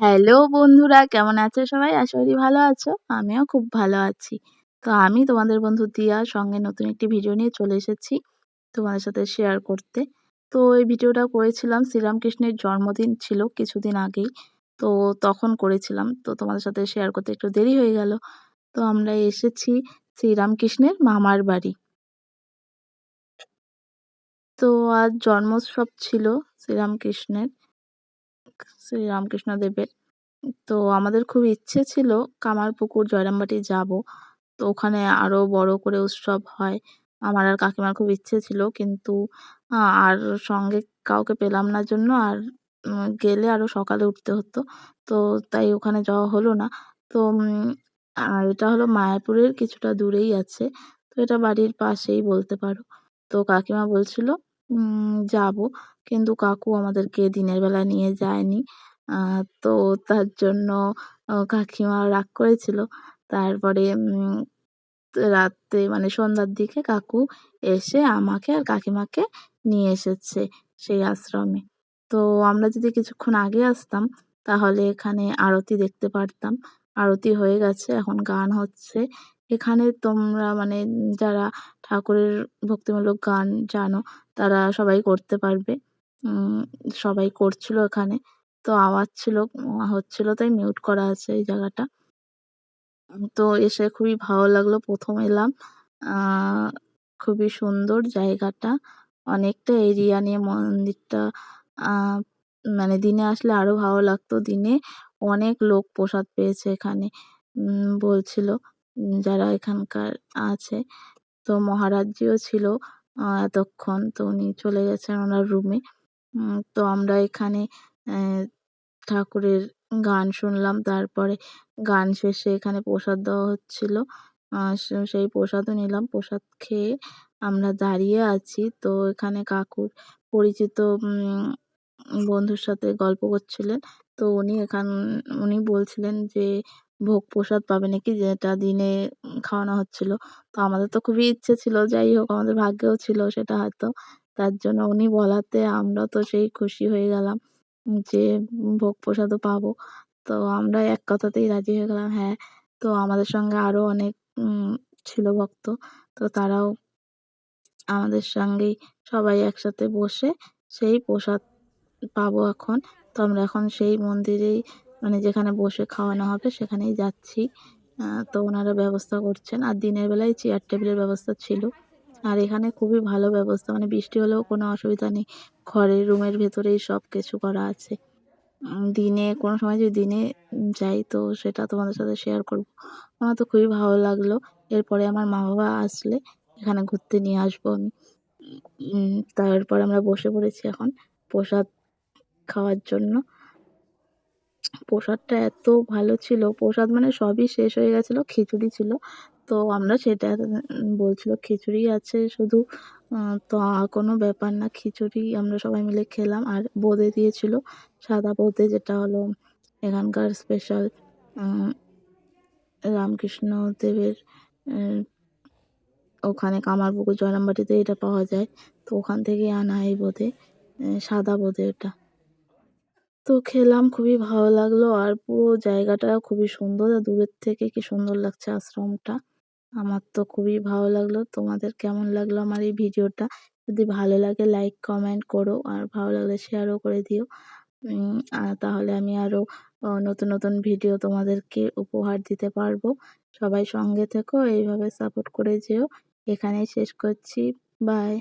Hello বন্ধুরা, কেমন আছো সবাই? আশা করি ভালো আছো। আমিও খুব ভালো আছি। তো আমি তোমাদের বন্ধু দিয়ার সঙ্গে নতুন একটি ভিডিও নিয়ে চলে এসেছি তোমাদের সাথে শেয়ার করতে। তো এই ভিডিওটা করেছিলাম শ্রীরামকৃষ্ণের জন্মদিন ছিল কিছুদিন আগেই। তো তখন করেছিলাম। তো তোমাদের সাথে শেয়ার করতে একটু দেরি হয়ে গেল। তো আমরা এসেছি শ্রীরামকৃষ্ণের মামার বাড়ি। তো আজ জন্মোৎসব ছিল শ্রীরামকৃষ্ণের। শ্রীরামকৃষ্ণ দেবের। তো আমাদের খুব ইচ্ছে ছিল কামারপুকুর, জয়রামবাটি যাব। তো ওখানে আরও বড় করে উৎসব হয়। আমার আর কাকিমার খুব ইচ্ছে ছিল, কিন্তু আর সঙ্গে কাউকে পেলাম না জন্য, আর গেলে আরও সকালে উঠতে হতো। তো তাই ওখানে যাওয়া হলো না। তো এটা হলো মায়াপুরের কিছুটা দূরেই আছে। তো এটা বাড়ির পাশেই বলতে পারো। তো কাকিমা বলছিল যাব। কিন্তু কাকু আমাদেরকে দিনের বেলা নিয়ে যায়নি। তো তার জন্য কাকিমা রাগ করেছিল। তারপরে রাতে মানে সন্ধ্যার দিকে কাকু এসে আমাকে আর কাকিমাকে নিয়ে এসেছে সেই আশ্রমে। তো আমরা যদি কিছুক্ষণ আগে আসতাম, তাহলে এখানে আরতি দেখতে পারতাম। আরতি হয়ে গেছে, এখন গান হচ্ছে। এখানে তোমরা মানে যারা ঠাকুরের ভক্তিমূলক গান জানো তারা সবাই করতে পারবে। সবাই করছিল এখানে তো আওয়াজ ছিল হচ্ছিল, তাই মিউট করা আছে এই জায়গাটা। তো এসে খুবই ভালো লাগল, প্রথম এলাম। খুবই সুন্দর জায়গাটা। অনেকটা এরিয়া নিয়ে মন্দিরটা মানে দিনে আসলে আরও ভালো লাগতো। দিনে অনেক লোক প্রসাদ পেয়েছে এখানে বলছিল যারা এখানকার আছে। তো মহারাজজিও ছিল। এতক্ষণ তো উনি চলে গেছেন ওনার রুমে তো আমরা এখানে ঠাকুরের গান শুনলাম। তারপরে গান শেষে এখানে প্রসাদ দেওয়া হচ্ছিল। সেই প্রসাদও নিলাম। প্রসাদ খেয়ে আমরা দাঁড়িয়ে আছি। তো এখানে কাকুর পরিচিত বন্ধুর সাথে গল্প করছিলেন। তো উনি এখান, উনি বলছিলেন যে ভোগ প্রসাদ পাবে নাকি? যেটা দিনে খাওয়ানো হচ্ছিল। তো আমাদের তো খুবই ইচ্ছে ছিল, যাই হোক, আমাদের ভাগ্যেও ছিল সেটা হয়তো। তার জন্য উনি বলাতে আমরা তো সেই খুশি হয়ে গেলাম যে ভোগ প্রসাদও পাবো। তো আমরা এক কথাতেই রাজি হয়ে গেলাম হ্যাঁ। তো আমাদের সঙ্গে আরও অনেক ছিল ভক্ত। তো তারাও আমাদের সঙ্গেই সবাই একসাথে বসে সেই প্রসাদ পাবো এখন। তো আমরা এখন সেই মন্দিরেই মানে যেখানে বসে খাওয়ানো হবে সেখানেই যাচ্ছি। তো ওনারা ব্যবস্থা করছেন। আর দিনের বেলায় চেয়ার টেবিলের ব্যবস্থা ছিল। আর এখানে খুবই ভালো ব্যবস্থা। মানে বৃষ্টি হলেও কোনো অসুবিধা নেই। ঘরের রুমের ভেতরেই সব কিছু করা আছে। দিনে কোনো সময় যদি দিনে যাই, তো সেটা তোমাদের সাথে শেয়ার করব। আমার তো খুবই ভালো লাগল। এরপরে আমার মা বাবা আসলে এখানে ঘুরতে নিয়ে আসব আমি। তারপর আমরা বসে পড়েছি এখন প্রসাদ খাওয়ার জন্য। প্রসাদটা এত ভালো ছিল। প্রসাদ মানে সবই শেষ হয়ে গেছিল, খিচুড়ি ছিল। তো আমরা সেটা বলছিল, খিচুড়ি আছে শুধু তো কোনো ব্যাপার না, খিচুড়ি আমরা সবাই মিলে খেলাম। আর বোঁদে দিয়েছিল সাদা বোঁদে, যেটা হলো এখানকার স্পেশাল রামকৃষ্ণ দেবের ওখানে কামারপুকুর জয়রামবাটিতে এটা পাওয়া যায়। তো ওখান থেকে আনা এই বোঁদে সাদা বোঁদে এটা তো খেলাম, খুবই ভালো লাগল। আর পুরো জায়গাটা খুবই সুন্দর। আর দূরের থেকে কি সুন্দর লাগছে আশ্রমটা, আমার তো খুবই ভালো লাগল। তোমাদের কেমন লাগল আমার এই ভিডিওটা? যদি ভালো লাগে লাইক কমেন্ট করো। আর ভালো লাগলে শেয়ারও করে দিও। তাহলে আমি আরও নতুন নতুন ভিডিও তোমাদেরকে উপহার দিতে পারব। সবাই সঙ্গে থেকো, এইভাবে সাপোর্ট করে যেও। এখানেই শেষ করছি। বাই